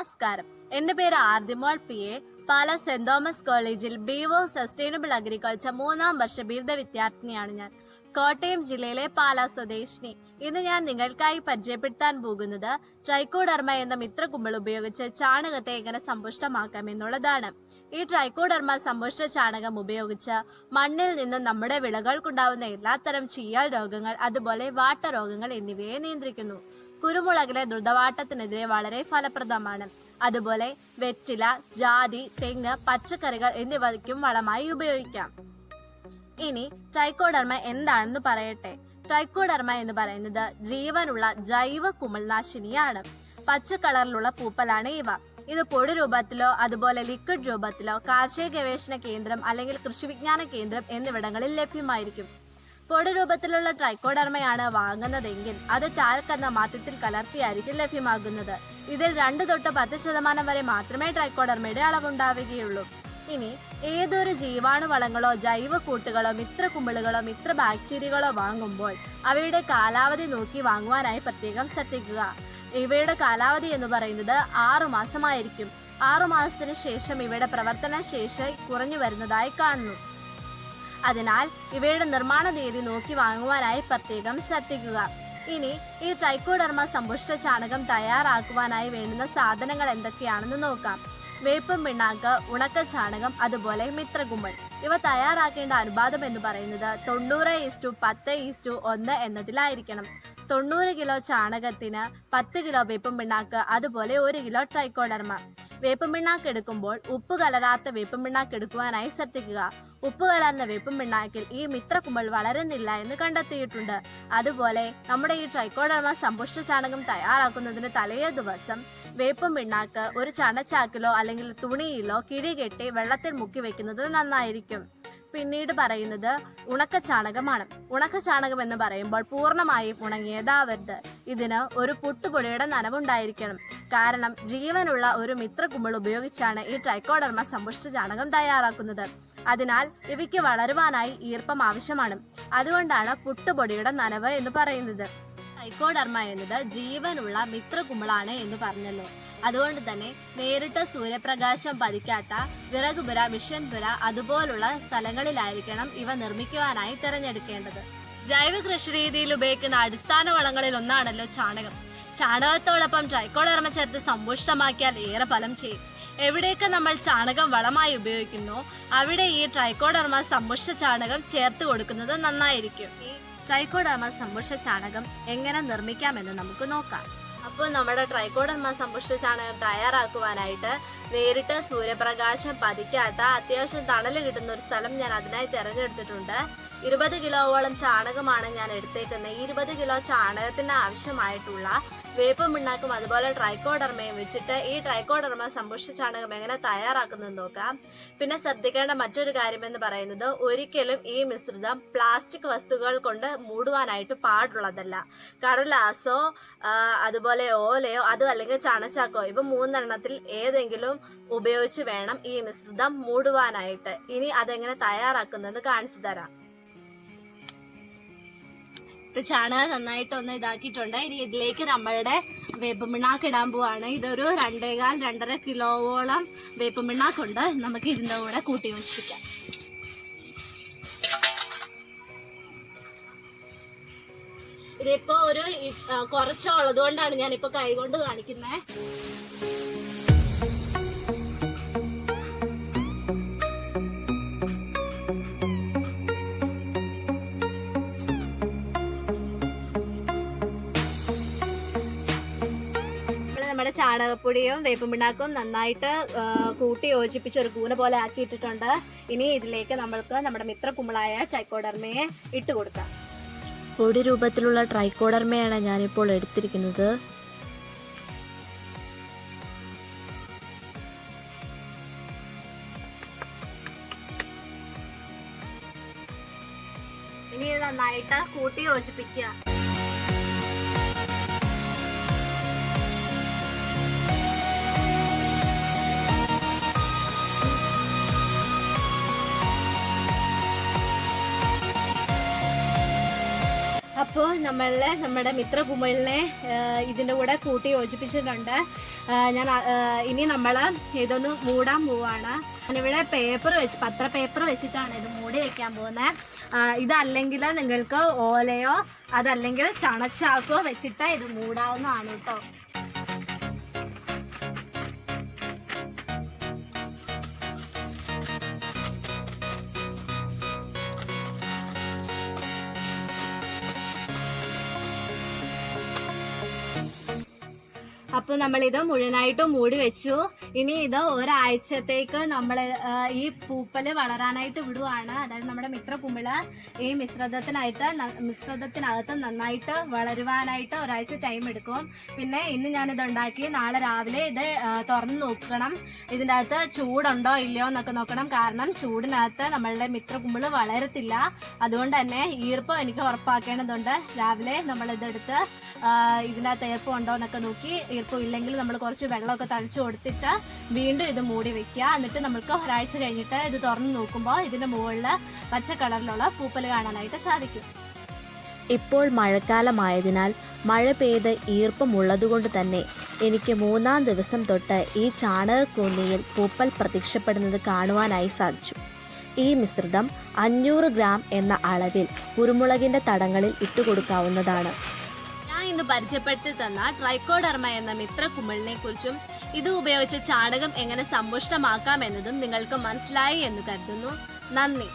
നമസ്കാരം. എന്റെ പേര് Ardimol P A. Pala saint Thomas കോളേജിൽ ബി ഒ സസ്റ്റൈനബിൾ അഗ്രികൾച്ചർ മൂന്നാം വർഷ ബിരുദ വിദ്യാർത്ഥിനിയാണ് ഞാൻ. കോട്ടയം ജില്ലയിലെ പാല സ്വദേശിനി. ഇന്ന് ഞാൻ നിങ്ങൾക്കായി പരിചയപ്പെടുത്താൻ പോകുന്നത് ട്രൈക്കോഡർമ എന്ന മിത്രകുമ്പിൾ ഉപയോഗിച്ച് ചാണകത്തെ എങ്ങനെ സമ്പുഷ്ടമാക്കാം എന്നുള്ളതാണ്. ഈ ട്രൈക്കോഡർമ സമ്പുഷ്ട ചാണകം ഉപയോഗിച്ച് മണ്ണിൽ നിന്നും നമ്മുടെ വിളകൾക്കുണ്ടാവുന്ന എല്ലാത്തരം ചീയാൽ രോഗങ്ങൾ അതുപോലെ വാട്ടരോഗങ്ങൾ എന്നിവയെ നിയന്ത്രിക്കുന്നു. കുരുമുളകിലെ ദ്രുതവാട്ടത്തിനെതിരെ വളരെ ഫലപ്രദമാണ്. അതുപോലെ വെറ്റില ജാതി തെങ്ങ് പച്ചക്കറികൾ എന്നിവയ്ക്കും വളമായി ഉപയോഗിക്കാം. ഇനി ട്രൈക്കോഡർമ എന്താണെന്ന് പറയട്ടെ. ട്രൈക്കോഡർമ എന്ന് പറയുന്നത് ജീവനുള്ള ജൈവ കുമിൾനാശിനിയാണ് പച്ച കളറിലുള്ള പൂപ്പലാണ് ഇവ. ഇത് പൊടി രൂപത്തിലോ അതുപോലെ ലിക്വിഡ് രൂപത്തിലോ കാർഷിക ഗവേഷണ കേന്ദ്രം അല്ലെങ്കിൽ കൃഷി വിജ്ഞാന കേന്ദ്രം എന്നിവിടങ്ങളിൽ ലഭ്യമായിരിക്കും. പൊടി രൂപത്തിലുള്ള ട്രൈക്കോഡർമയാണ് വാങ്ങുന്നതെങ്കിൽ അത് ടാൽക്ക് എന്ന മാറ്റത്തിൽ കലർത്തിയായിരിക്കും ലഭ്യമാകുന്നത്. ഇതിൽ രണ്ട് തൊട്ട് പത്ത് ശതമാനം വരെ മാത്രമേ ട്രൈക്കോഡർമയുടെ അളവുണ്ടാവുകയുള്ളൂ. ഇനി ഏതൊരു ജീവാണു വളങ്ങളോ ജൈവ കൂട്ടുകളോ മിത്ര കുമ്പിളുകളോ മിത്ര ബാക്ടീരിയകളോ വാങ്ങുമ്പോൾ അവയുടെ കാലാവധി നോക്കി വാങ്ങുവാനായി പ്രത്യേകം ശ്രദ്ധിക്കുക. ഇവയുടെ കാലാവധി എന്ന് പറയുന്നത് ആറു മാസമായിരിക്കും. ആറു മാസത്തിന് ശേഷം ഇവയുടെ പ്രവർത്തന ശേഷി കുറഞ്ഞു വരുന്നതായി കാണുന്നു. അതിനാൽ ഇവയുടെ നിർമ്മാണ തീയതി നോക്കി വാങ്ങുവാനായി പ്രത്യേകം ശ്രദ്ധിക്കുക. ഇനി ഈ ട്രൈക്കോഡർമ സമ്പുഷ്ട ചാണകം തയ്യാറാക്കുവാനായി വേണ്ടുന്ന സാധനങ്ങൾ എന്തൊക്കെയാണെന്ന് നോക്കാം. വേപ്പും പിണ്ണാക്ക് ഉണക്ക ചാണകം അതുപോലെ മിത്രകുമ്പൾ ഇവ തയ്യാറാക്കേണ്ട അനുപാതം എന്ന് പറയുന്നത് തൊണ്ണൂറ് ഈസ്റ്റു പത്ത് ഈസ്റ്റു ഒന്ന് എന്നതിലായിരിക്കണം. തൊണ്ണൂറ് കിലോ ചാണകത്തിന് പത്ത് കിലോ വേപ്പും പിണ്ണാക്ക് അതുപോലെ ഒരു കിലോ ട്രൈക്കോഡർമ. വേപ്പും പിണ്ണാക്ക് എടുക്കുമ്പോൾ ഉപ്പ് കലരാത്ത വേപ്പും പിണ്ണാക്ക് എടുക്കുവാനായി ശ്രദ്ധിക്കുക. ഉപ്പ് കലർന്ന വേപ്പും ഈ മിത്രക്കുമ്പൾ വളരുന്നില്ല എന്ന് കണ്ടെത്തിയിട്ടുണ്ട്. അതുപോലെ നമ്മുടെ ഈ ട്രൈക്കോഡർമ സമ്പുഷ്ട ചാണകം തയ്യാറാക്കുന്നതിന് തലേ ദിവസം വേപ്പും പിണ്ണാക്ക് ഒരു ചണച്ചാക്കിലോ അല്ലെങ്കിൽ തുണിയിലോ കിഴികെട്ടി വെള്ളത്തിൽ മുക്കി വെക്കുന്നത് നന്നായിരിക്കും. പിന്നീട് പറയുന്നത് ഉണക്ക ചാണകമാണ് ഉണക്ക ചാണകം എന്ന് പറയുമ്പോൾ പൂർണമായും ഉണങ്ങിയതാവരുത്. ഇതിന് ഒരു പുട്ടുപൊടിയുടെ നനവുണ്ടായിരിക്കണം. കാരണം ജീവനുള്ള ഒരു മിത്രകുമ്പിൾ ഉപയോഗിച്ചാണ് ഈ ട്രൈക്കോഡർമ സമ്പുഷ്ട ചാണകം തയ്യാറാക്കുന്നത്. അതിനാൽ ഇവയ്ക്ക് വളരുവാനായി ഈർപ്പം ആവശ്യമാണ്. അതുകൊണ്ടാണ് പുട്ടുപൊടിയുടെ നനവ് എന്ന് പറയുന്നത്. ട്രൈക്കോഡർമ എന്നത് ജീവനുള്ള മിത്രകുമിളാണ് എന്ന് പറഞ്ഞല്ലോ. അതുകൊണ്ട് തന്നെ നേരിട്ട് സൂര്യപ്രകാശം പതിക്കാത്ത വിറകുപുര മിഷൻപുര അതുപോലുള്ള സ്ഥലങ്ങളിലായിരിക്കണം ഇവ നിർമ്മിക്കുവാനായി തിരഞ്ഞെടുക്കേണ്ടത്. ജൈവ കൃഷി രീതിയിൽ ഉപയോഗിക്കുന്ന അടിസ്ഥാന വളങ്ങളിൽ ഒന്നാണല്ലോ ചാണകം. ചാണകത്തോടൊപ്പം ട്രൈക്കോഡർമ ചേർത്ത് സമ്പുഷ്ടമാക്കിയാൽ ഏറെ ഫലം ചെയ്യും. എവിടെയൊക്കെ നമ്മൾ ചാണകം വളമായി ഉപയോഗിക്കുന്നു അവിടെ ഈ ട്രൈക്കോഡർമ സമ്പുഷ്ട ചാണകം ചേർത്ത് കൊടുക്കുന്നത് നന്നായിരിക്കും. ഈ ട്രൈക്കോഡർമ സമ്പുഷ്ട ചാണകം എങ്ങനെ നിർമ്മിക്കാമെന്ന് നമുക്ക് നോക്കാം. അപ്പോൾ നമ്മുടെ ട്രൈക്കോഡമ്മ സമ്പുഷ്ട ചാണകം തയ്യാറാക്കുവാനായിട്ട് നേരിട്ട് സൂര്യപ്രകാശം പതിക്കാത്ത അത്യാവശ്യം തണൽ കിട്ടുന്ന ഒരു സ്ഥലം ഞാൻ അതിനായി തിരഞ്ഞെടുത്തിട്ടുണ്ട്. ഇരുപത് കിലോവോളം ചാണകമാണ് ഞാൻ എടുത്തേക്കുന്നത്. ഇരുപത് കിലോ ചാണകത്തിന് ആവശ്യമായിട്ടുള്ള വേപ്പും പിണ്ണാക്കും അതുപോലെ ട്രൈക്കോഡർമയും വെച്ചിട്ട് ഈ ട്രൈക്കോഡർമ സമ്പുഷ്ട ചാണകം എങ്ങനെ തയ്യാറാക്കുന്നത് നോക്കാം. പിന്നെ ശ്രദ്ധിക്കേണ്ട മറ്റൊരു കാര്യം എന്ന് പറയുന്നത് ഒരിക്കലും ഈ മിശ്രിതം പ്ലാസ്റ്റിക് വസ്തുക്കൾ കൊണ്ട് മൂടുവാനായിട്ട് പാടുള്ളതല്ല. കടലാസോ അതുപോലെ ഓലയോ അതോ അല്ലെങ്കിൽ ചണച്ചാക്കോ ഇപ്പം മൂന്നെണ്ണത്തിൽ ഏതെങ്കിലും ഉപയോഗിച്ച് വേണം ഈ മിശ്രിതം മൂടുവാനായിട്ട്. ഇനി അതെങ്ങനെ തയ്യാറാക്കുന്നത് കാണിച്ചു തരാം. ഇപ്പൊ ചാണകം നന്നായിട്ട് ഒന്ന് ഇതാക്കിയിട്ടുണ്ട്. ഇനി ഇതിലേക്ക് നമ്മളുടെ വേപ്പുമിണ്ണാക്ക് ഇടാൻ പോവാണ്. ഇതൊരു രണ്ടേകാൽ രണ്ടര കിലോവോളം വേപ്പുമിണ്ണാക്കുണ്ട് നമുക്ക് ഇതിന്റെ കൂടെ കൂട്ടി യോജിപ്പിക്കാം ഇതിപ്പോ ഒരു കുറച്ചുള്ളത് കൊണ്ടാണ് ഞാനിപ്പോ കൈകൊണ്ട് കാണിക്കുന്നത് നമ്മുടെ ചാണകപ്പൊടിയും വേപ്പും പിണ്ണാക്കും നന്നായിട്ട് കൂട്ടി യോജിപ്പിച്ച് ഒരു കൂന പോലെ ആക്കിയിട്ടിട്ടുണ്ട്. ഇനി ഇതിലേക്ക് നമ്മൾക്ക് നമ്മുടെ മിത്രക്കുമ്പളായ ചൈക്കോഡർമയെ ഇട്ട് കൊടുക്കാം. പൊടി രൂപത്തിലുള്ള ട്രൈക്കോഡർമയാണ് ഞാനിപ്പോൾ എടുത്തിരിക്കുന്നത്. ഇനി നന്നായിട്ട് കൂട്ടി യോജിപ്പിക്കുക. അപ്പോൾ നമ്മളെ നമ്മുടെ മിത്ര കുമിളിനെ ഇതിന്റെ കൂടെ കൂട്ടി യോജിപ്പിച്ചിട്ടുണ്ട്. ഞാൻ ഇനി നമ്മൾ ഇതൊന്ന് മൂടാൻ പോവാണ്. ഞാനിവിടെ പേപ്പർ വെച്ച് പത്ര പേപ്പർ വെച്ചിട്ടാണ് ഇത് മൂടി വെക്കാൻ പോകുന്നത് ഇതല്ലെങ്കിൽ നിങ്ങൾക്ക് ഓലയോ അതല്ലെങ്കിൽ ചണച്ചാക്കോ വെച്ചിട്ട് ഇത് മൂടാവുന്നതാണ് കേട്ടോ. അപ്പോൾ നമ്മളിത് മുഴുവനായിട്ട് മൂടി വെച്ചു. ഇനി ഇത് ഒരാഴ്ചത്തേക്ക് നമ്മൾ ഈ പൂപ്പൽ വളരാനായിട്ട് വിടുവാണ്. അതായത് നമ്മുടെ മിത്ര കുമിൾ ഈ മിശ്രിതത്തിനായിട്ട് മിശ്രിതത്തിനകത്ത് നന്നായിട്ട് വളരുവാനായിട്ട് ഒരാഴ്ച ടൈം എടുക്കും. പിന്നെ ഇന്ന് ഞാനിത് ഉണ്ടാക്കി നാളെ രാവിലെ ഇത് തുറന്ന് നോക്കണം. ഇതിന്റെ അകത്ത് ചൂടുണ്ടോ ഇല്ലയോ എന്നൊക്കെ നോക്കണം. കാരണം ചൂടിനകത്ത് നമ്മളുടെ മിത്ര കുമ്പിൾ വളരത്തില്ല. അതുകൊണ്ട് തന്നെ ഈർപ്പം എനിക്ക് ഉറപ്പാക്കേണ്ടതുണ്ട്. രാവിലെ നമ്മളിതെടുത്ത് ഇതിനകത്ത് ഈർപ്പം ഉണ്ടോ എന്നൊക്കെ നോക്കി ഈർപ്പം ഇല്ലെങ്കിൽ നമ്മൾ കുറച്ച് വെള്ളമൊക്കെ തളിച്ചു കൊടുത്തിട്ട് വീണ്ടും ഇത് മൂടി വെക്കുക. എന്നിട്ട് നമുക്ക് ഒരാഴ്ച കഴിഞ്ഞിട്ട് ഇത് തുറന്നു നോക്കുമ്പോൾ ഇതിന്റെ മുകളിൽ പച്ച കളറിലുള്ള പൂപ്പൽ കാണാനായിട്ട് സാധിക്കും. ഇപ്പോൾ മഴക്കാലമായതിനാൽ മഴ പെയ്ത് ഈർപ്പമുള്ളതുകൊണ്ട് തന്നെ എനിക്ക് മൂന്നാം ദിവസം തൊട്ട് ഈ ചാണകക്കൂന്നിയിൽ പൂപ്പൽ പ്രത്യക്ഷപ്പെടുന്നത് കാണുവാനായി സാധിച്ചു. ഈ മിശ്രിതം അഞ്ഞൂറ് ഗ്രാം എന്ന അളവിൽ കുരുമുളകിന്റെ തടങ്ങളിൽ ഇട്ടുകൊടുക്കാവുന്നതാണ്. ഇന്ന് പരിചയപ്പെടുത്തി തന്ന ട്രൈക്കോഡർമ എന്ന മിത്ര കുമിളിനെ കുറിച്ചും ഇത് ഉപയോഗിച്ച് ചാണകം എങ്ങനെ സമ്പുഷ്ടമാക്കാം എന്നതും നിങ്ങൾക്ക് മനസ്സിലായി എന്ന് കരുതുന്നു. നന്ദി.